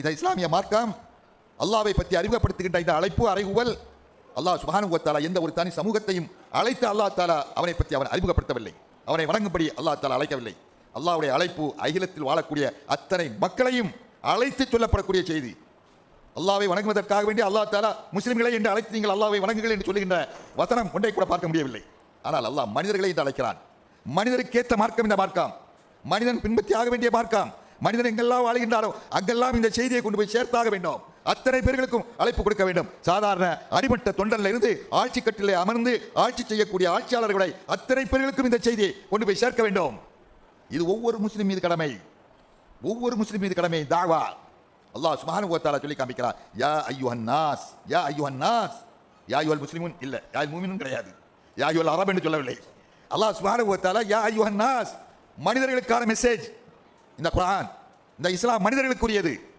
இந்த இஸ்லாமிய மார்க்கம் அல்லாவை பற்றி அறிமுகப்படுத்துகின்ற இந்த அழைப்பு அறைகுவல் அல்லாஹ் சுப்ஹானஹு எந்த ஒரு தனி சமூகத்தையும் அழைத்து அல்லாஹ் தாலா அவனை பற்றி அவன் அறிமுகப்படுத்தவில்லை. அவனை வணங்கும்படி அல்லாஹ் தாலா அழைக்கவில்லை. அல்லாஹ்வுடைய அழைப்பு அகிலத்தில் வாழக்கூடிய அத்தனை மக்களையும் அழைத்து சொல்லப்படக்கூடிய செய்தி. அல்லாவை வணங்குவதற்காக வேண்டிய அல்லாஹ் தாலா முஸ்லிம்களை என்று அழைத்து நீங்கள் அல்லாவை வணங்குங்கள் என்று சொல்லுகின்ற வசனம் ஒன்றை கூட பார்க்க முடியவில்லை. ஆனால் அல்லாஹ் மனிதர்களை என்று அழைக்கிறான். மனிதருக்கேற்ற மார்க்கம் இந்த மார்க்கம். மனிதன் பின்பற்றி ஆக வேண்டிய மார்க்கம். மனிதன் எங்கெல்லாம் வாழ்கின்றாரோ அங்கெல்லாம் இந்த செய்தியை கொண்டு போய் சேர்த்தாக வேண்டும். அத்தனை பேர்களுக்கும் அழைப்பு கொடுக்க வேண்டும். சாதாரண அடிமட்ட தொண்டரில் இருந்து ஆட்சி கட்டிலே அமர்ந்து ஆட்சி செய்யக்கூடிய ஆட்சியாளர்களை அத்தனை பேர்களுக்கும் இந்த செய்தியை கொண்டு போய் சேர்க்க வேண்டும். இது ஒவ்வொரு முஸ்லீம் மீது கடமை. ஒவ்வொரு முஸ்லீம் மீது கடமை. தாவா. அல்லாஹ் சுப்ஹானஹு வ சொல்லி காமிக்கிறார் யா ஐயுஹன் நாஸ். யா ஐயுஹன் நாஸ். யா அய்யுல் முஸ்லிமும் இல்லை யா மூமினும் கிடையாது. யா அய்யுல் அரபு என்று சொல்லவில்லை. அல்லாஹ் சுமான வ யா ஐயுஹன் நாஸ். மனிதர்களுக்கான மெசேஜ் இந்த குரான் இந்த இஸ்லாம் மனிதர்களுக்குரியது.